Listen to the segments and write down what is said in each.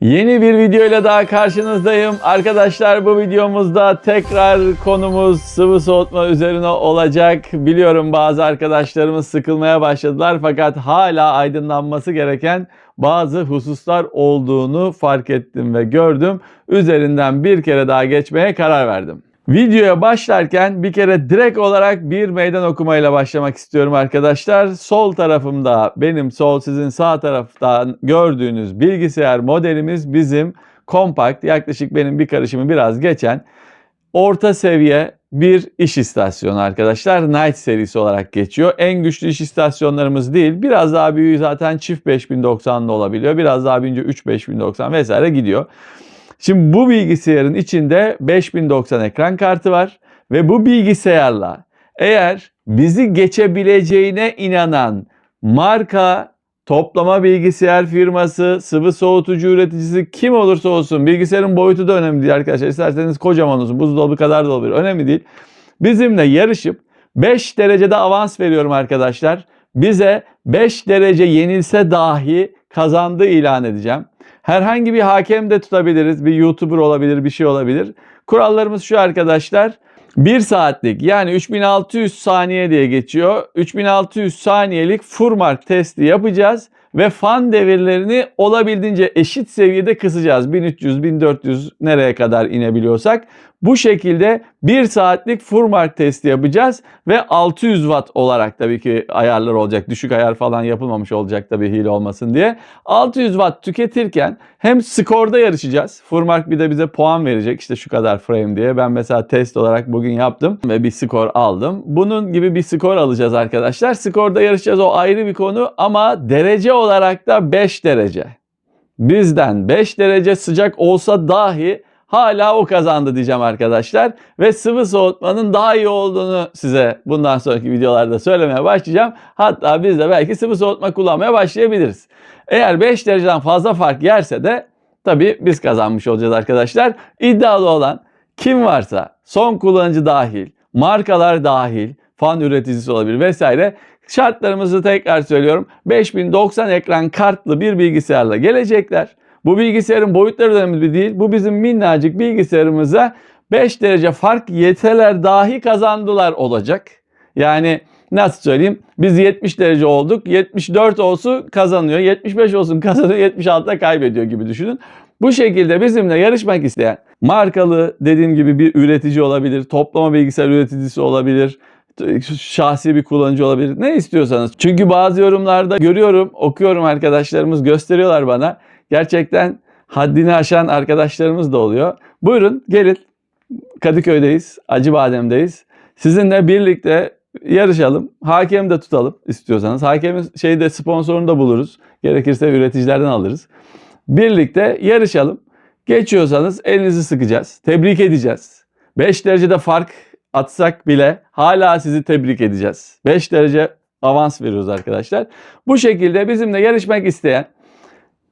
Yeni bir videoyla daha karşınızdayım. Arkadaşlar bu videomuzda tekrar konumuz sıvı soğutma üzerine olacak. Biliyorum bazı arkadaşlarımız sıkılmaya başladılar fakat hala aydınlanması gereken bazı hususlar olduğunu fark ettim ve gördüm. Üzerinden bir kere daha geçmeye karar verdim. Videoya başlarken bir kere direkt olarak bir meydan okumayla başlamak istiyorum arkadaşlar. Sol tarafımda benim sol sizin sağ taraftan gördüğünüz bilgisayar modelimiz bizim kompakt yaklaşık benim bir karışımı biraz geçen orta seviye bir iş istasyonu arkadaşlar. Night serisi olarak geçiyor. En güçlü iş istasyonlarımız değil. Biraz daha büyüğü zaten çift 5090'da olabiliyor. Biraz daha büyüyünce 3 5090 vesaire gidiyor. Şimdi bu bilgisayarın içinde 5090 ekran kartı var ve bu bilgisayarla eğer bizi geçebileceğine inanan marka, toplama bilgisayar firması, sıvı soğutucu üreticisi kim olursa olsun bilgisayarın boyutu da önemli değil arkadaşlar. İsterseniz kocaman olsun, buzdolabı kadar da olabilir. Önemli değil. Bizimle yarışıp 5 derecede avans veriyorum arkadaşlar. Bize 5 derece yenilse dahi kazandığı ilan edeceğim. Herhangi bir hakem de tutabiliriz. Bir YouTuber olabilir, bir şey olabilir. Kurallarımız şu arkadaşlar. 1 saatlik yani 3600 saniye diye geçiyor. 3600 saniyelik Furmark testi yapacağız ve fan devirlerini olabildiğince eşit seviyede kısacağız. 1300, 1400 nereye kadar inebiliyorsak. Bu şekilde 1 saatlik Furmark testi yapacağız ve 600 watt olarak tabii ki ayarlar olacak. Düşük ayar falan yapılmamış olacak tabii hile olmasın diye. 600 watt tüketirken hem skorda yarışacağız. Furmark bir de bize puan verecek işte şu kadar frame diye. Ben mesela test olarak bugün yaptım ve bir skor aldım. Bunun gibi bir skor alacağız arkadaşlar. Skorda yarışacağız o ayrı bir konu ama derece olarak da 5 derece. Bizden 5 derece sıcak olsa dahi hala o kazandı diyeceğim arkadaşlar. Ve sıvı soğutmanın daha iyi olduğunu size bundan sonraki videolarda söylemeye başlayacağım. Hatta biz de belki sıvı soğutma kullanmaya başlayabiliriz. Eğer 5 dereceden fazla fark yerse de tabii biz kazanmış olacağız arkadaşlar. İddialı olan kim varsa son kullanıcı dahil, markalar dahil, fan üreticisi olabilir vesaire şartlarımızı tekrar söylüyorum. 5090 ekran kartlı bir bilgisayarla gelecekler. Bu bilgisayarın boyutları önemli değil. Bu bizim minnacık bilgisayarımıza 5 derece fark yeteler dahi kazandılar olacak. Yani nasıl söyleyeyim? Biz 70 derece olduk. 74 olsun kazanıyor. 75 olsun kazanıyor. 76'da kaybediyor gibi düşünün. Bu şekilde bizimle yarışmak isteyen markalı dediğim gibi bir üretici olabilir. Toplama bilgisayar üreticisi olabilir şahsi bir kullanıcı olabilir. Ne istiyorsanız. Çünkü bazı yorumlarda görüyorum, okuyorum arkadaşlarımız gösteriyorlar bana. Gerçekten haddini aşan arkadaşlarımız da oluyor. Buyurun gelin. Kadıköy'deyiz, Acıbadem'deyiz. Sizinle birlikte yarışalım. Hakem de tutalım istiyorsanız. Hakemin şeyde sponsorunu da buluruz. Gerekirse üreticilerden alırız. Birlikte yarışalım. Geçiyorsanız elinizi sıkacağız. Tebrik edeceğiz. 5 derecede fark atsak bile hala sizi tebrik edeceğiz. 5 derece avans veriyoruz arkadaşlar. Bu şekilde bizimle yarışmak isteyen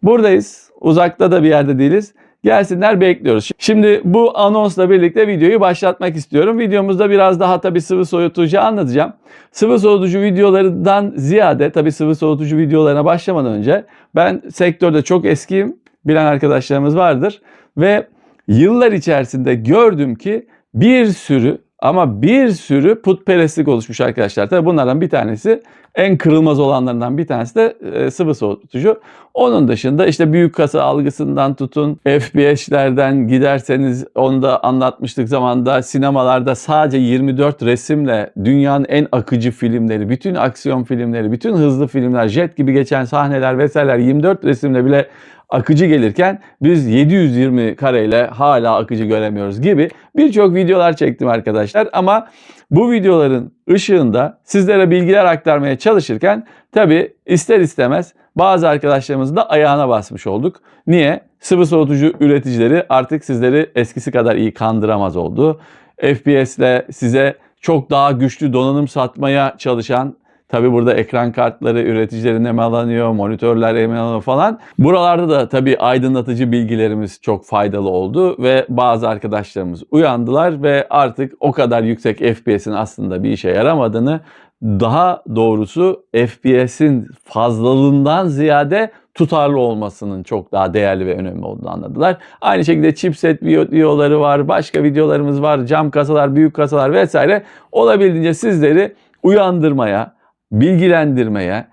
buradayız. Uzakta da bir yerde değiliz. Gelsinler bekliyoruz. Şimdi bu anonsla birlikte videoyu başlatmak istiyorum. Videomuzda biraz daha tabii sıvı soğutucu anlatacağım. Sıvı soğutucu videolarından ziyade tabii sıvı soğutucu videolarına başlamadan önce ben sektörde çok eskiyim. Bilen arkadaşlarımız vardır. Ve yıllar içerisinde gördüm ki bir sürü ama bir sürü putperestlik oluşmuş arkadaşlar. Tabii bunlardan bir tanesi en kırılmaz olanlarından bir tanesi de e, sıvı soğutucu. Onun dışında işte büyük kasa algısından tutun FPS'lerden giderseniz onu da anlatmıştık zamanda sinemalarda sadece 24 resimle dünyanın en akıcı filmleri, bütün aksiyon filmleri, bütün hızlı filmler, jet gibi geçen sahneler vesaireler 24 resimle bile akıcı gelirken biz 720 kareyle hala akıcı göremiyoruz gibi birçok videolar çektim arkadaşlar. Ama bu videoların ışığında sizlere bilgiler aktarmaya çalışırken tabi ister istemez bazı arkadaşlarımızın da ayağına basmış olduk. Niye? Sıvı soğutucu üreticileri artık sizleri eskisi kadar iyi kandıramaz oldu. FPS'le size çok daha güçlü donanım satmaya çalışan Tabi burada ekran kartları üreticilerin emalanıyor, monitörler emalanıyor falan. Buralarda da tabi aydınlatıcı bilgilerimiz çok faydalı oldu ve bazı arkadaşlarımız uyandılar ve artık o kadar yüksek FPS'in aslında bir işe yaramadığını daha doğrusu FPS'in fazlalığından ziyade tutarlı olmasının çok daha değerli ve önemli olduğunu anladılar. Aynı şekilde chipset videoları var, başka videolarımız var, cam kasalar, büyük kasalar vesaire. Olabildiğince sizleri uyandırmaya, bilgilendirmeye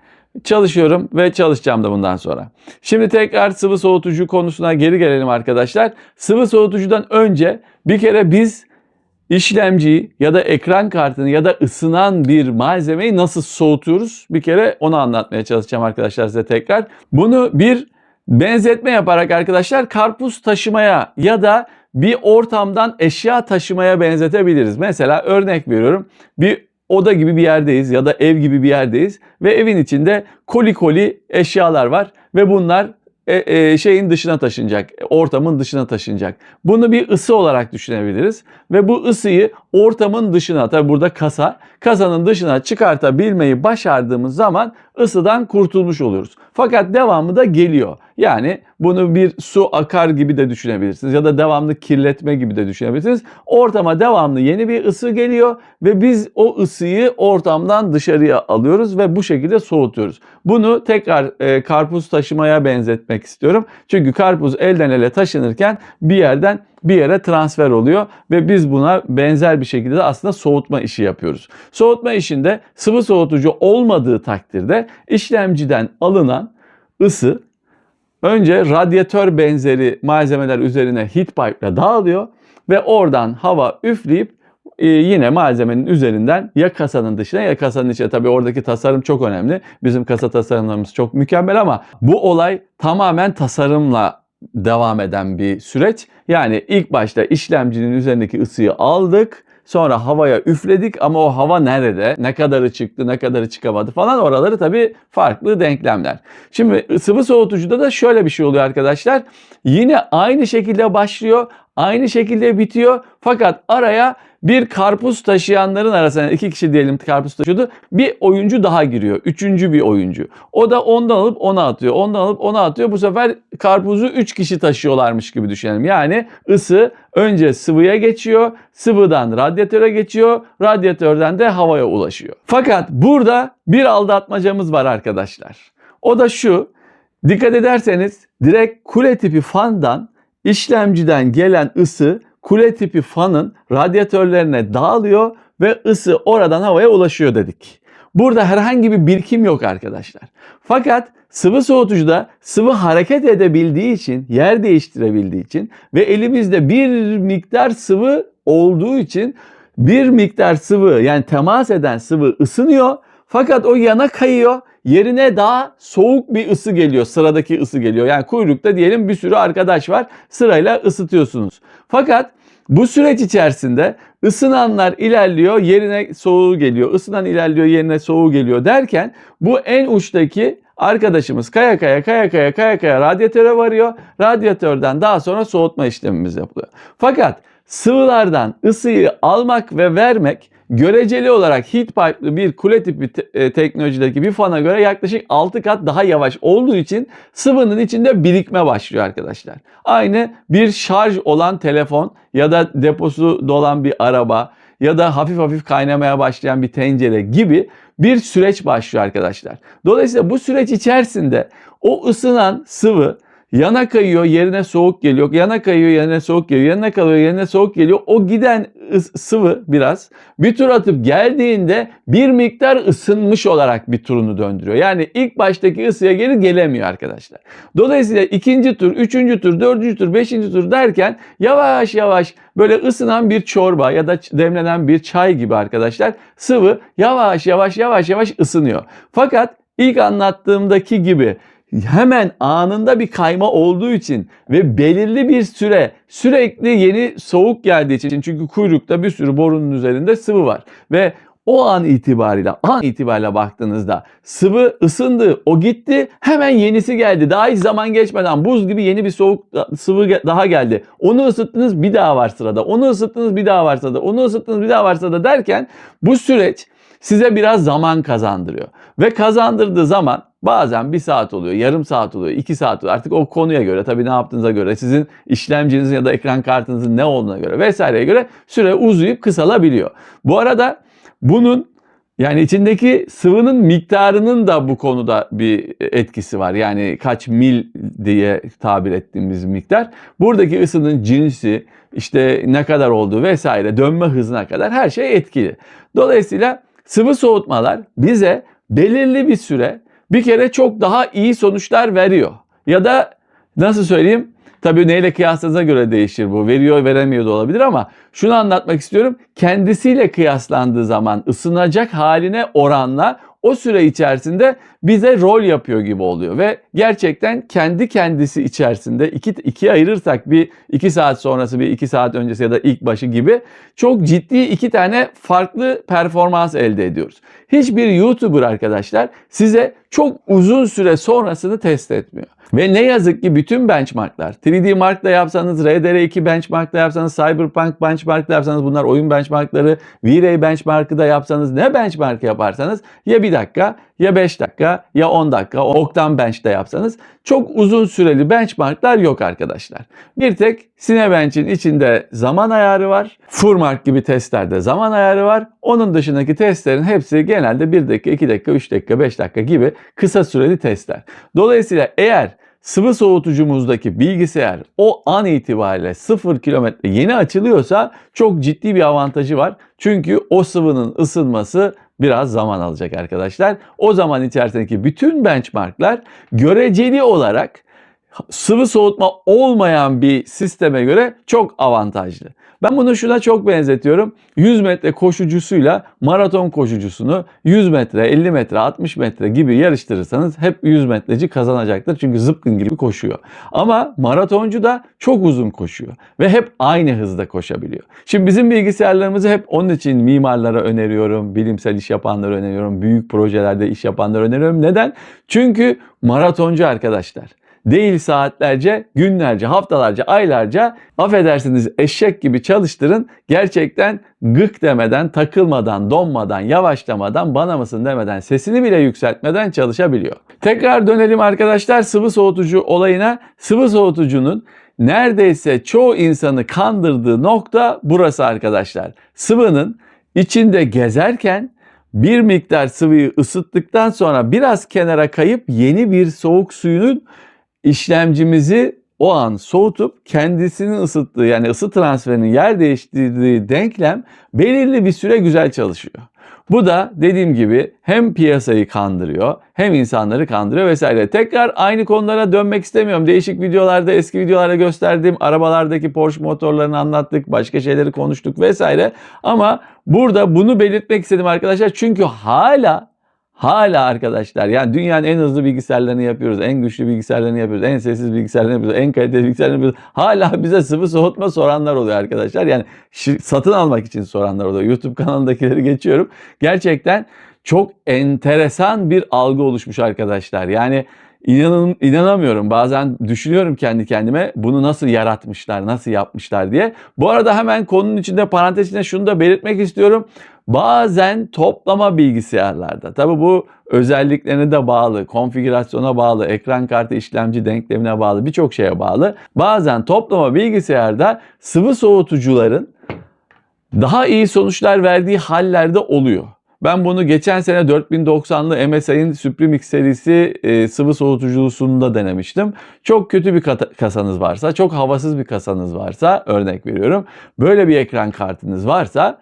çalışıyorum ve çalışacağım da bundan sonra. Şimdi tekrar sıvı soğutucu konusuna geri gelelim arkadaşlar. Sıvı soğutucudan önce bir kere biz işlemciyi ya da ekran kartını ya da ısınan bir malzemeyi nasıl soğutuyoruz? Bir kere onu anlatmaya çalışacağım arkadaşlar size tekrar. Bunu bir benzetme yaparak arkadaşlar karpuz taşımaya ya da bir ortamdan eşya taşımaya benzetebiliriz. Mesela örnek veriyorum. Bir oda gibi bir yerdeyiz ya da ev gibi bir yerdeyiz ve evin içinde koli koli eşyalar var ve bunlar e, e, şeyin dışına taşınacak, ortamın dışına taşınacak. Bunu bir ısı olarak düşünebiliriz ve bu ısıyı ortamın dışına, tabi burada kasa, kasanın dışına çıkartabilmeyi başardığımız zaman ısıdan kurtulmuş oluruz. Fakat devamı da geliyor. Yani bunu bir su akar gibi de düşünebilirsiniz ya da devamlı kirletme gibi de düşünebilirsiniz. Ortama devamlı yeni bir ısı geliyor ve biz o ısıyı ortamdan dışarıya alıyoruz ve bu şekilde soğutuyoruz. Bunu tekrar e, karpuz taşımaya benzetmek istiyorum. Çünkü karpuz elden ele taşınırken bir yerden bir yere transfer oluyor ve biz buna benzer bir şekilde de aslında soğutma işi yapıyoruz. Soğutma işinde sıvı soğutucu olmadığı takdirde işlemciden alınan ısı önce radyatör benzeri malzemeler üzerine heat pipe ile dağılıyor ve oradan hava üfleyip e, yine malzemenin üzerinden ya kasanın dışına ya kasanın içine. Tabii oradaki tasarım çok önemli. Bizim kasa tasarımlarımız çok mükemmel ama bu olay tamamen tasarımla devam eden bir süreç. Yani ilk başta işlemcinin üzerindeki ısıyı aldık. Sonra havaya üfledik ama o hava nerede? Ne kadarı çıktı, ne kadarı çıkamadı falan oraları tabii farklı denklemler. Şimdi sıvı soğutucuda da şöyle bir şey oluyor arkadaşlar. Yine aynı şekilde başlıyor, aynı şekilde bitiyor fakat araya bir karpuz taşıyanların arasına iki kişi diyelim karpuz taşıyordu. Bir oyuncu daha giriyor. Üçüncü bir oyuncu. O da ondan alıp ona atıyor. Ondan alıp ona atıyor. Bu sefer karpuzu üç kişi taşıyorlarmış gibi düşünelim. Yani ısı önce sıvıya geçiyor. Sıvıdan radyatöre geçiyor. Radyatörden de havaya ulaşıyor. Fakat burada bir aldatmacamız var arkadaşlar. O da şu. Dikkat ederseniz direkt kule tipi fandan işlemciden gelen ısı kule tipi fanın radyatörlerine dağılıyor ve ısı oradan havaya ulaşıyor dedik. Burada herhangi bir birikim yok arkadaşlar. Fakat sıvı soğutucuda sıvı hareket edebildiği için, yer değiştirebildiği için ve elimizde bir miktar sıvı olduğu için bir miktar sıvı yani temas eden sıvı ısınıyor fakat o yana kayıyor. Yerine daha soğuk bir ısı geliyor. Sıradaki ısı geliyor. Yani kuyrukta diyelim bir sürü arkadaş var. Sırayla ısıtıyorsunuz. Fakat bu süreç içerisinde ısınanlar ilerliyor, yerine soğuğu geliyor. Isınan ilerliyor, yerine soğuğu geliyor derken bu en uçtaki arkadaşımız kaya kaya kaya kaya kaya kaya radyatöre varıyor. Radyatörden daha sonra soğutma işlemimiz yapılıyor. Fakat sıvılardan ısıyı almak ve vermek göreceli olarak heat pipe'lı bir kule tipi te- e, teknolojideki bir fana göre yaklaşık 6 kat daha yavaş olduğu için sıvının içinde birikme başlıyor arkadaşlar. Aynı bir şarj olan telefon ya da deposu dolan bir araba ya da hafif hafif kaynamaya başlayan bir tencere gibi bir süreç başlıyor arkadaşlar. Dolayısıyla bu süreç içerisinde o ısınan sıvı yana kayıyor yerine soğuk geliyor. Yana kayıyor yerine soğuk geliyor. Yana kalıyor yerine soğuk geliyor. O giden sıvı biraz bir tur atıp geldiğinde bir miktar ısınmış olarak bir turunu döndürüyor. Yani ilk baştaki ısıya geri gelemiyor arkadaşlar. Dolayısıyla ikinci tur, üçüncü tur, dördüncü tur, beşinci tur derken yavaş yavaş böyle ısınan bir çorba ya da demlenen bir çay gibi arkadaşlar sıvı yavaş yavaş yavaş yavaş ısınıyor. Fakat ilk anlattığımdaki gibi hemen anında bir kayma olduğu için ve belirli bir süre sürekli yeni soğuk geldiği için çünkü kuyrukta bir sürü borunun üzerinde sıvı var ve o an itibariyle an itibariyle baktığınızda sıvı ısındı, o gitti, hemen yenisi geldi. Daha hiç zaman geçmeden buz gibi yeni bir soğuk sıvı daha geldi. Onu ısıttınız bir daha var sırada. Onu ısıttınız bir daha var sırada. Onu ısıttınız bir daha var sırada derken bu süreç size biraz zaman kazandırıyor. Ve kazandırdığı zaman bazen bir saat oluyor, yarım saat oluyor, iki saat oluyor. Artık o konuya göre tabii ne yaptığınıza göre, sizin işlemcinizin ya da ekran kartınızın ne olduğuna göre vesaireye göre süre uzayıp kısalabiliyor. Bu arada bunun Yani içindeki sıvının miktarının da bu konuda bir etkisi var. Yani kaç mil diye tabir ettiğimiz miktar. Buradaki ısının cinsi, işte ne kadar olduğu vesaire, dönme hızına kadar her şey etkili. Dolayısıyla sıvı soğutmalar bize belirli bir süre bir kere çok daha iyi sonuçlar veriyor. Ya da nasıl söyleyeyim? Tabii neyle kıyasladığınıza göre değişir bu. Veriyor veremiyor da olabilir ama şunu anlatmak istiyorum. Kendisiyle kıyaslandığı zaman ısınacak haline oranla o süre içerisinde bize rol yapıyor gibi oluyor ve gerçekten kendi kendisi içerisinde iki, ikiye ayırırsak bir iki saat sonrası bir iki saat öncesi ya da ilk başı gibi çok ciddi iki tane farklı performans elde ediyoruz. Hiçbir YouTuber arkadaşlar size çok uzun süre sonrasını test etmiyor. Ve ne yazık ki bütün benchmarklar 3D Mark'la yapsanız, RDR2 benchmark'la yapsanız, Cyberpunk benchmark'la yapsanız bunlar oyun benchmark'ları, V-Ray benchmark'ı da yapsanız ne benchmark yaparsanız ya 1 dakika ya 5 dakika ya 10 dakika Octane Bench'te yapsanız çok uzun süreli benchmarklar yok arkadaşlar. Bir tek Cinebench'in içinde zaman ayarı var. Furmark gibi testlerde zaman ayarı var. Onun dışındaki testlerin hepsi genelde 1 dakika, 2 dakika, 3 dakika, 5 dakika gibi kısa süreli testler. Dolayısıyla eğer sıvı soğutucumuzdaki bilgisayar o an itibariyle 0 kilometre yeni açılıyorsa çok ciddi bir avantajı var. Çünkü o sıvının ısınması biraz zaman alacak arkadaşlar. O zaman içerisindeki bütün benchmarklar göreceli olarak sıvı soğutma olmayan bir sisteme göre çok avantajlı. Ben bunu şuna çok benzetiyorum. 100 metre koşucusuyla maraton koşucusunu 100 metre, 50 metre, 60 metre gibi yarıştırırsanız hep 100 metreci kazanacaktır. Çünkü zıpkın gibi koşuyor. Ama maratoncu da çok uzun koşuyor ve hep aynı hızda koşabiliyor. Şimdi bizim bilgisayarlarımızı hep onun için mimarlara öneriyorum, bilimsel iş yapanlara öneriyorum, büyük projelerde iş yapanlara öneriyorum. Neden? Çünkü maratoncu arkadaşlar değil saatlerce, günlerce, haftalarca, aylarca affedersiniz eşek gibi çalıştırın. Gerçekten gık demeden, takılmadan, donmadan, yavaşlamadan, bana mısın demeden, sesini bile yükseltmeden çalışabiliyor. Tekrar dönelim arkadaşlar sıvı soğutucu olayına. Sıvı soğutucunun neredeyse çoğu insanı kandırdığı nokta burası arkadaşlar. Sıvının içinde gezerken bir miktar sıvıyı ısıttıktan sonra biraz kenara kayıp yeni bir soğuk suyunun işlemcimizi o an soğutup kendisinin ısıttığı yani ısı transferinin yer değiştirdiği denklem belirli bir süre güzel çalışıyor. Bu da dediğim gibi hem piyasayı kandırıyor hem insanları kandırıyor vesaire. Tekrar aynı konulara dönmek istemiyorum. Değişik videolarda eski videolarda gösterdiğim arabalardaki Porsche motorlarını anlattık. Başka şeyleri konuştuk vesaire. Ama burada bunu belirtmek istedim arkadaşlar. Çünkü hala Hala arkadaşlar yani dünyanın en hızlı bilgisayarlarını yapıyoruz, en güçlü bilgisayarlarını yapıyoruz, en sessiz bilgisayarlarını yapıyoruz, en kaliteli bilgisayarlarını yapıyoruz. Hala bize sıvı soğutma soranlar oluyor arkadaşlar. Yani satın almak için soranlar oluyor. YouTube kanalındakileri geçiyorum. Gerçekten çok enteresan bir algı oluşmuş arkadaşlar. Yani İnanın, inanamıyorum. Bazen düşünüyorum kendi kendime bunu nasıl yaratmışlar, nasıl yapmışlar diye. Bu arada hemen konunun içinde parantez içinde şunu da belirtmek istiyorum. Bazen toplama bilgisayarlarda, tabi bu özelliklerine de bağlı, konfigürasyona bağlı, ekran kartı işlemci denklemine bağlı, birçok şeye bağlı. Bazen toplama bilgisayarda sıvı soğutucuların daha iyi sonuçlar verdiği hallerde oluyor. Ben bunu geçen sene 4090'lı MSI'nin Supremix serisi e, sıvı soğutucusunda denemiştim. Çok kötü bir kasanız varsa, çok havasız bir kasanız varsa örnek veriyorum. Böyle bir ekran kartınız varsa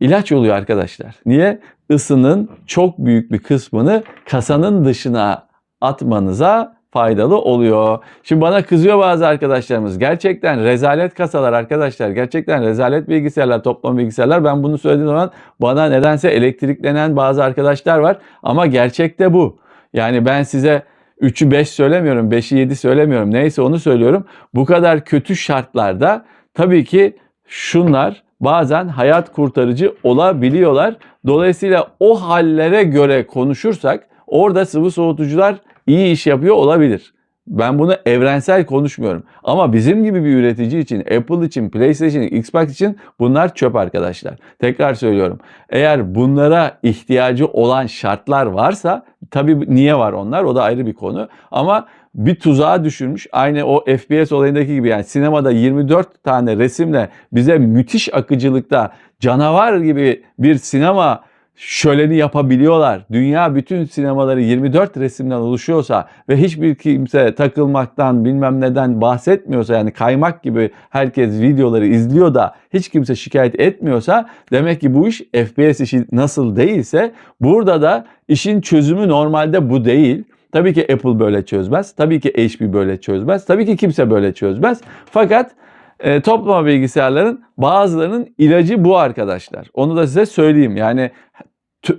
ilaç oluyor arkadaşlar. Niye? Isının çok büyük bir kısmını kasanın dışına atmanıza faydalı oluyor. Şimdi bana kızıyor bazı arkadaşlarımız. Gerçekten rezalet kasalar arkadaşlar. Gerçekten rezalet bilgisayarlar, toplam bilgisayarlar. Ben bunu söylediğim zaman bana nedense elektriklenen bazı arkadaşlar var. Ama gerçekte bu. Yani ben size 3'ü 5 söylemiyorum, 5'i 7 söylemiyorum. Neyse onu söylüyorum. Bu kadar kötü şartlarda tabii ki şunlar bazen hayat kurtarıcı olabiliyorlar. Dolayısıyla o hallere göre konuşursak orada sıvı soğutucular iyi iş yapıyor olabilir. Ben bunu evrensel konuşmuyorum. Ama bizim gibi bir üretici için, Apple için, PlayStation, Xbox için bunlar çöp arkadaşlar. Tekrar söylüyorum. Eğer bunlara ihtiyacı olan şartlar varsa, tabii niye var onlar o da ayrı bir konu. Ama bir tuzağa düşürmüş. Aynı o FPS olayındaki gibi yani sinemada 24 tane resimle bize müthiş akıcılıkta canavar gibi bir sinema şöleni yapabiliyorlar. Dünya bütün sinemaları 24 resimden oluşuyorsa ve hiçbir kimse takılmaktan bilmem neden bahsetmiyorsa yani kaymak gibi herkes videoları izliyor da hiç kimse şikayet etmiyorsa demek ki bu iş FPS işi nasıl değilse burada da işin çözümü normalde bu değil. Tabii ki Apple böyle çözmez. Tabii ki HP böyle çözmez. Tabii ki kimse böyle çözmez. Fakat e, toplama bilgisayarların bazılarının ilacı bu arkadaşlar. Onu da size söyleyeyim. Yani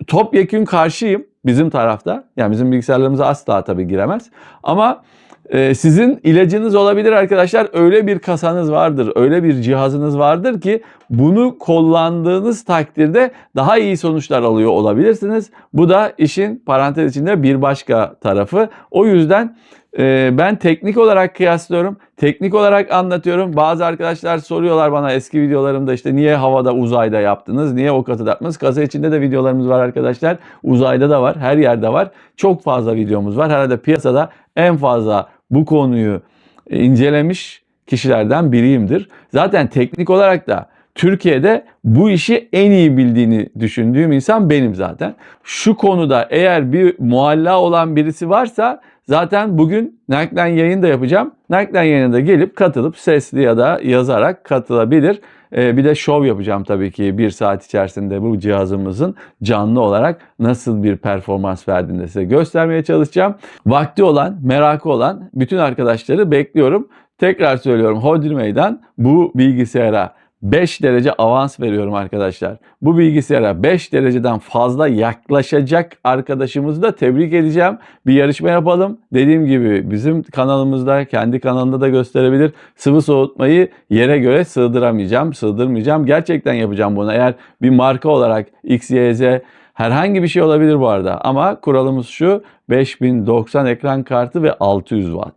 topyekün karşıyım bizim tarafta. Yani bizim bilgisayarlarımıza asla tabii giremez. Ama e, sizin ilacınız olabilir arkadaşlar. Öyle bir kasanız vardır, öyle bir cihazınız vardır ki bunu kullandığınız takdirde daha iyi sonuçlar alıyor olabilirsiniz. Bu da işin parantez içinde bir başka tarafı. O yüzden e, ben teknik olarak kıyaslıyorum. Teknik olarak anlatıyorum. Bazı arkadaşlar soruyorlar bana eski videolarımda işte niye havada uzayda yaptınız? Niye o katı yaptınız? Kasa içinde de videolarımız var arkadaşlar. Uzayda da var. Her yerde var. Çok fazla videomuz var. Herhalde piyasada en fazla bu konuyu incelemiş kişilerden biriyimdir. Zaten teknik olarak da Türkiye'de bu işi en iyi bildiğini düşündüğüm insan benim zaten. Şu konuda eğer bir mualla olan birisi varsa zaten bugün naklen yayın da yapacağım. Naklen yayına gelip katılıp sesli ya da yazarak katılabilir. Ee, bir de şov yapacağım tabii ki bir saat içerisinde bu cihazımızın canlı olarak nasıl bir performans verdiğini size göstermeye çalışacağım. Vakti olan, merakı olan bütün arkadaşları bekliyorum. Tekrar söylüyorum Hodri Meydan bu bilgisayara 5 derece avans veriyorum arkadaşlar. Bu bilgisayara 5 dereceden fazla yaklaşacak arkadaşımızı da tebrik edeceğim. Bir yarışma yapalım. Dediğim gibi bizim kanalımızda, kendi kanalında da gösterebilir. Sıvı soğutmayı yere göre sığdıramayacağım, sığdırmayacağım. Gerçekten yapacağım bunu. Eğer bir marka olarak X, Y, Z herhangi bir şey olabilir bu arada. Ama kuralımız şu 5090 ekran kartı ve 600 watt.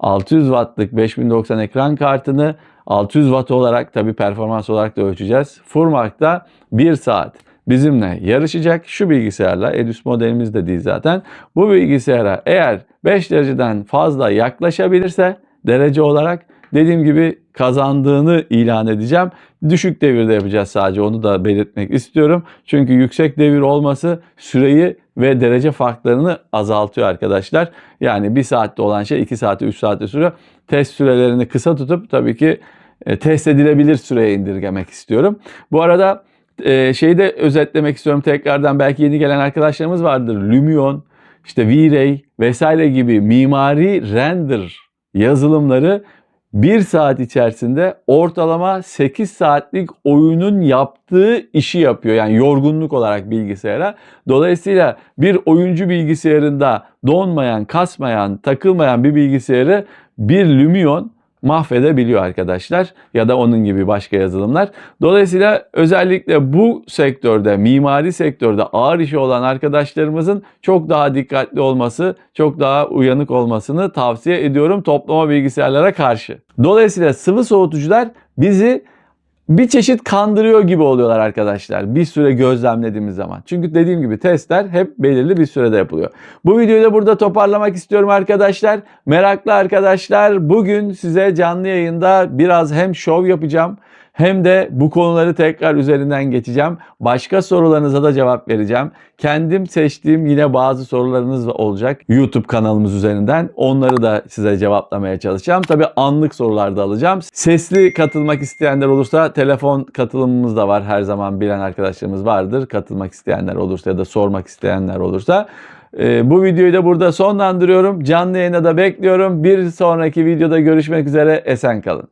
600 wattlık 5090 ekran kartını 600 watt olarak tabi performans olarak da ölçeceğiz. Furmark'ta 1 saat bizimle yarışacak. Şu bilgisayarla Edus modelimiz de değil zaten. Bu bilgisayara eğer 5 dereceden fazla yaklaşabilirse derece olarak dediğim gibi kazandığını ilan edeceğim. Düşük devirde yapacağız sadece onu da belirtmek istiyorum. Çünkü yüksek devir olması süreyi ve derece farklarını azaltıyor arkadaşlar. Yani 1 saatte olan şey 2 saate 3 saate sürüyor. Test sürelerini kısa tutup tabii ki e, test edilebilir süreye indirgemek istiyorum. Bu arada e, şeyi de özetlemek istiyorum tekrardan belki yeni gelen arkadaşlarımız vardır. Lumion, işte V-Ray vesaire gibi mimari render yazılımları 1 saat içerisinde ortalama 8 saatlik oyunun yaptığı işi yapıyor. Yani yorgunluk olarak bilgisayara. Dolayısıyla bir oyuncu bilgisayarında donmayan, kasmayan, takılmayan bir bilgisayarı bir Lumion mahvedebiliyor arkadaşlar ya da onun gibi başka yazılımlar. Dolayısıyla özellikle bu sektörde, mimari sektörde ağır işi olan arkadaşlarımızın çok daha dikkatli olması, çok daha uyanık olmasını tavsiye ediyorum toplama bilgisayarlara karşı. Dolayısıyla sıvı soğutucular bizi bir çeşit kandırıyor gibi oluyorlar arkadaşlar bir süre gözlemlediğimiz zaman. Çünkü dediğim gibi testler hep belirli bir sürede yapılıyor. Bu videoyu da burada toparlamak istiyorum arkadaşlar. Meraklı arkadaşlar bugün size canlı yayında biraz hem şov yapacağım hem de bu konuları tekrar üzerinden geçeceğim. Başka sorularınıza da cevap vereceğim. Kendim seçtiğim yine bazı sorularınız olacak YouTube kanalımız üzerinden. Onları da size cevaplamaya çalışacağım. Tabi anlık sorular da alacağım. Sesli katılmak isteyenler olursa telefon katılımımız da var. Her zaman bilen arkadaşlarımız vardır. Katılmak isteyenler olursa ya da sormak isteyenler olursa. Ee, bu videoyu da burada sonlandırıyorum. Canlı yayına da bekliyorum. Bir sonraki videoda görüşmek üzere. Esen kalın.